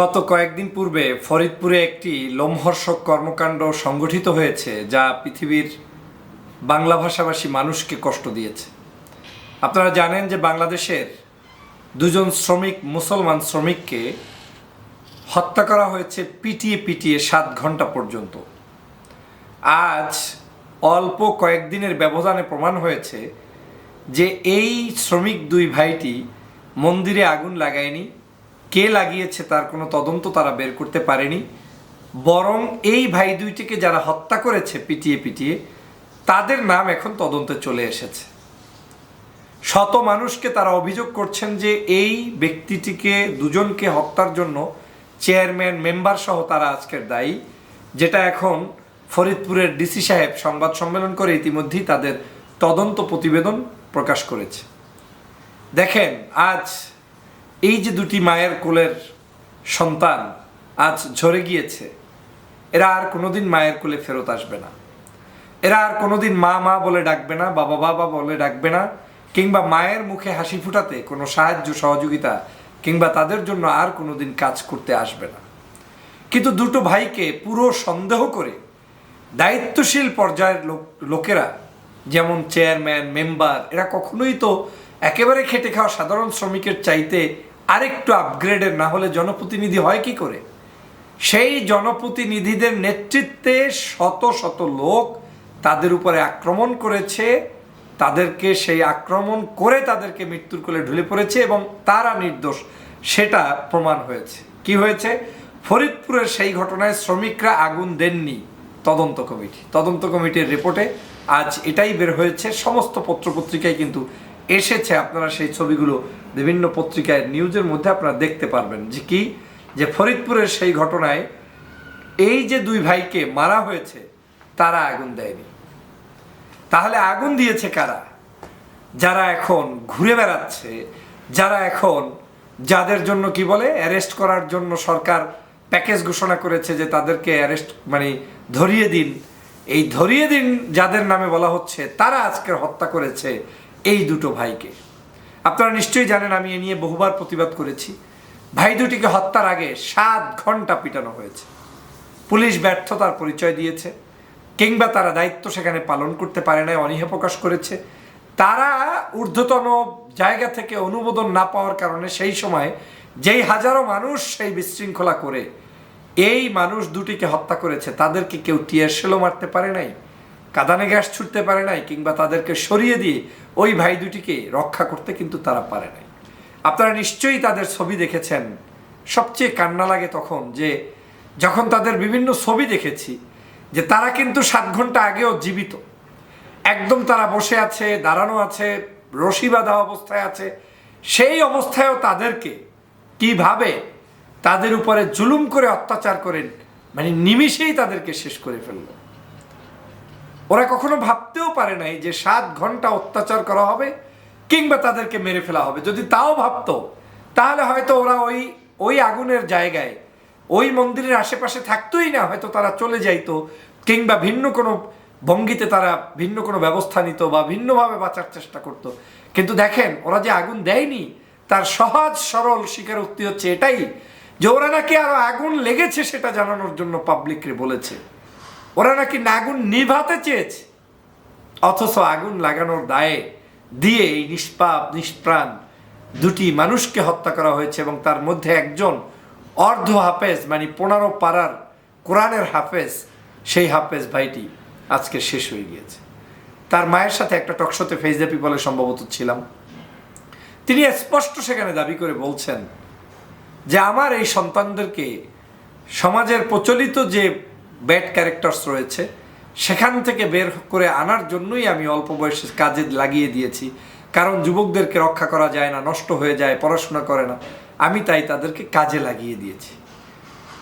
গত কয়েকদিন পূর্বে ফরিদপুরে একটি লোমহর্ষক কর্মকাণ্ড সংগঠিত হয়েছে, যা পৃথিবীর বাংলা ভাষাভাষী মানুষকে কষ্ট দিয়েছে। আপনারা জানেন যে বাংলাদেশের দুজন শ্রমিক, মুসলমান শ্রমিককে হত্যা করা হয়েছে পিটিয়ে পিটিয়ে সাত ঘণ্টা পর্যন্ত। আজ অল্প কয়েকদিনের ব্যবধানে প্রমাণ হয়েছে যে এই শ্রমিক দুই ভাইটি মন্দিরে আগুন লাগায়নি কে লাগিয়েছে তার কোনো তদন্ত তারা বের করতে পারেনি। বরং এই ভাই দুইটিকে যারা হত্যা করেছে পিটিয়ে পিটিয়ে, তাদের নাম এখন তদন্তে চলে এসেছে। শত মানুষকে তারা অভিযোগ করছেন যে এই ব্যক্তিটিকে দুজনকে হত্যার জন্য চেয়ারম্যান, মেম্বার সহ তারা আজকের দায়ী, যেটা এখন ফরিদপুরের ডিসি সাহেব সংবাদ সম্মেলন করে ইতিমধ্যেই তাদের তদন্ত প্রতিবেদন প্রকাশ করেছে। দেখেন, আজ এই যে দুটি মায়ের কোলের সন্তান আজ ঝরে গিয়েছে, এরা আর কোনোদিন মায়ের কোলে ফেরত আসবে না। এরা আর কোনোদিন মা মা বলে ডাকবে না, বাবা বাবা বলে ডাকবে না, কিংবা মায়ের মুখে হাসি ফুটাতে কোনো সাহায্য, সহযোগিতা, কিংবা তাদের জন্য আর কোনোদিন কাজ করতে আসবে না। কিন্তু দুটো ভাইকে পুরো সন্দেহ করে দায়িত্বশীল পর্যায়ের লোক, লোকেরা, যেমন চেয়ারম্যান মেম্বার এরা কখনোই তো একেবারে খেটে খাওয়া সাধারণ শ্রমিকের চাইতে আরেকটু আপগ্রেডের না হলে জনপ্রতিনিধি হয় কি করে? সেই জনপ্রতিনিধিদের নেতৃত্বে শত শত লোক তাদের উপরে আক্রমণ করেছে, তাদেরকে সেই আক্রমণ করে তাদেরকে মৃত্যুর কোলে ঢুলে পড়েছে এবং তারা নির্দোষ, সেটা প্রমাণ হয়েছে। কি হয়েছে? ফরিদপুরের সেই ঘটনায় শ্রমিকরা আগুন দেননি তদন্ত কমিটি। তদন্ত কমিটির রিপোর্টে আজ এটাই বের হয়েছে। সমস্ত পত্রপত্রিকায় কিন্তু এসেছে, আপনারা সেই ছবিগুলো বিভিন্ন পত্রিকায়, নিউজের মধ্যে আপনারা দেখতে পারবেন। যে কি? যে ফরিদপুরের সেই ঘটনায় এই যে দুই ভাইকে মারা হয়েছে, তারা আগুন দেয়নি। তাহলে আগুন দিয়েছে কারা? যারা এখন ঘুরে বেড়াচ্ছে, যারা এখন যাদের জন্য কি বলে, অ্যারেস্ট করার জন্য সরকার প্যাকেজ ঘোষণা করেছে যে তাদেরকে অ্যারেস্ট মানে ধরিয়ে দিন। এই ধরিয়ে দিন যাদের নামে বলা হচ্ছে, তারা আজকে হত্যা করেছে। এই দুটো ভাইকে। আপনারা নিশ্চয়ই জানেন আমি এ নিয়ে বহুবার প্রতিবাদ করেছি। ভাই দুটিকে হত্যার আগে সাত ঘণ্টা পিটানো হয়েছে। পুলিশ ব্যর্থতার পরিচয় দিয়েছে, কিংবা তারা দায়িত্ব সেখানে পালন করতে পারে নাই, অনীহা প্রকাশ করেছে। তারা ঊর্ধ্বতন জায়গা থেকে অনুমোদন না পাওয়ার কারণে সেই সময় যেই হাজারো মানুষ সেই বিশৃঙ্খলা করে, এই মানুষ দুটিকে হত্যা করেছে, তাদেরকে কেউ টিয়ার শেলও মারতে পারে নাই। কাদানে গ্যাস ছুটতে পারে নাই কিংবা তাদেরকে সরিয়ে দিয়ে ওই ভাই দুটিকে রক্ষা করতে কিন্তু তারা পারে নাই। আপনারা নিশ্চয়ই তাদের ছবি দেখেছেন। সবচেয়ে কান্না লাগে তখন যে যখন তাদের বিভিন্ন ছবি দেখেছি যে তারা কিন্তু সাত ঘণ্টা আগেও জীবিত। একদম তারা বসে আছে, দাঁড়ানো আছে, রশি বাঁধা অবস্থায় আছে। সেই অবস্থায়ও তাদেরকে কীভাবে তাদের উপরে জুলুম করে অত্যাচার করেন মানে নিমিষেই তাদেরকে শেষ করে ফেলল। ওরা কখনো ভাবতেও পারে নাই যে সাত ঘণ্টা অত্যাচার করা হবে কিংবা তাদেরকে মেরে ফেলা হবে। যদি তাও ভাবতো, তাহলে হয়তো ওরা ওই ওই আগুনের জায়গায়, ওই মন্দিরের আশেপাশে থাকতোই না, হয়তো তারা চলে যাইতো কিংবা ভিন্ন কোনো ভঙ্গিতে তারা ভিন্ন কোনো ব্যবস্থা নিত বা ভিন্নভাবে বাঁচার চেষ্টা করত। কিন্তু দেখেন, ওরা যে আগুন দেয়নি, তার সহজ সরল স্বীকারোক্তি হচ্ছে এটাই যে ওরা নাকি আরও আগুন লেগেছে সেটা জানানোর জন্য পাবলিকরে বলেছে। ওরা নাকি আগুন নিভাতে চেয়েছে। অথচ আগুন লাগানোর দায়ে দিয়ে এই নিষ্পাপ, নিষ্প্রাণ দুটি মানুষকে হত্যা করা হয়েছে এবং তার মধ্যে একজন অর্ধ হাফেজ মানে পনেরো পাড়ার কোরআনের হাফেজ, সেই হাফেজ ভাইটি আজকে শেষ হয়ে গিয়েছে। তার মায়ের সাথে একটা টকশোতে দ্য পিপলে সম্ভবত ছিলাম। তিনি স্পষ্ট সেখানে দাবি করে বলছেন যে আমার এই সন্তানদেরকে সমাজের প্রচলিত যে ব্যাড ক্যারেক্টার্স রয়েছে। সেখান থেকে বের করে আনার জন্যই আমি অল্প বয়সে কাজে লাগিয়ে দিয়েছি। কারণ যুবকদেরকে রক্ষা করা যায় না, নষ্ট হয়ে যায়, পড়াশোনা করে না। আমি তাই তাদেরকে কাজে লাগিয়ে দিয়েছি।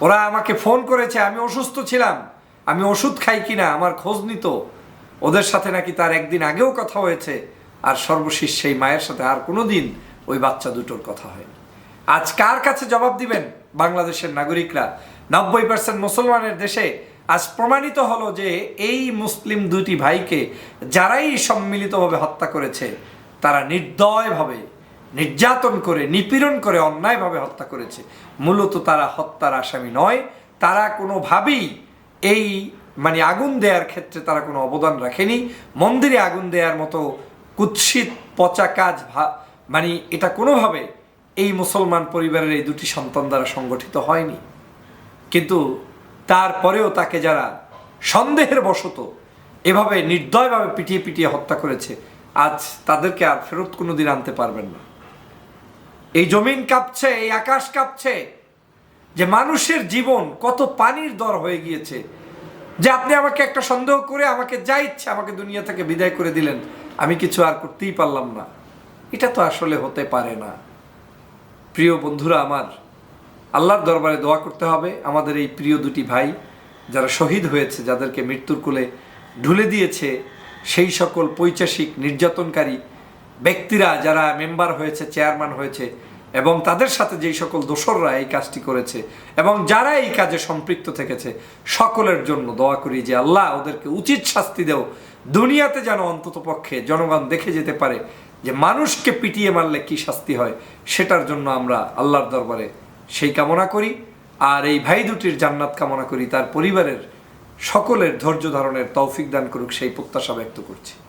ওরা আমাকে ফোন করেছে, আমি অসুস্থ ছিলাম, আমি ওষুধ খাই কিনা আমার খোঁজ নিত। ওদের সাথে নাকি তার একদিন আগেও কথা হয়েছে। আর সর্বশেষ সেই মায়ের সাথে আর কোনো দিন ওই বাচ্চা দুটোর কথা হয়নি। আজ কার কাছে জবাব দিবেন বাংলাদেশের নাগরিকরা? নব্বই পার্সেন্ট মুসলমানের দেশে আজ প্রমাণিত হলো যে এই মুসলিম দুটি ভাইকে যারাই সম্মিলিতভাবে হত্যা করেছে, তারা নির্দয়ভাবে, নির্যাতন করে, নিপীড়ন করে, অন্যায়ভাবে হত্যা করেছে। মূলত তারা হত্যার আসামি নয়, তারা কোনোভাবেই এই মানে আগুন দেওয়ার ক্ষেত্রে তারা কোনো অবদান রাখেনি। মন্দিরে আগুন দেওয়ার মতো কুৎসিত, পচা কাজ মানে এটা কোনোভাবে এই মুসলমান পরিবারের এই দুটি সন্তান দ্বারা সংগঠিত হয়নি। কিন্তু তারপরেও তাকে যারা সন্দেহের বশত এভাবে নির্দয়ভাবে পিটিয়ে পিটিয়ে হত্যা করেছে, আজ তাদেরকে আর ফেরত কোনো দিন আনতে পারবেন না। এই জমিন কাঁপছে, এই আকাশ কাঁপছে যে মানুষের জীবন কত পানির দর হয়ে গিয়েছে যে আপনি আমাকে একটা সন্দেহ করে আমাকে যা ইচ্ছে আমাকে দুনিয়া থেকে বিদায় করে দিলেন, আমি কিছু আর করতেই পারলাম না। এটা তো আসলে হতে পারে না। প্রিয় বন্ধুরা আমার আল্লাহর দরবারে দোয়া করতে হবে। আমাদের এই প্রিয় দুটি ভাই যারা শহীদ হয়েছে, যাদেরকে মৃত্যুর কোলে ঢুলে দিয়েছে, সেই সকল পৈচাসিক, নির্যাতনকারী ব্যক্তিরা যারা মেম্বার হয়েছে, চেয়ারম্যান হয়েছে, এবং তাদের সাথে যেই সকল দোসররা এই কাজটি করেছে, এবং যারা এই কাজে সম্পৃক্ত থেকেছে, সকলের জন্য দোয়া করি যে আল্লাহ ওদেরকে উচিত শাস্তি দেও। দুনিয়াতে যেন অন্তত পক্ষে জনগণ দেখে যেতে পারে যে মানুষকে পিটিয়ে মারলে কি শাস্তি হয়, সেটার জন্য আমরা আল্লাহর দরবারে সেই কামনা করি। আর এই ভাই দুটির জান্নাত কামনা করি, তার পরিবারের সকলের ধৈর্য ধারণের তৌফিক দান করুক, সেই প্রত্যাশা ব্যক্ত করছি।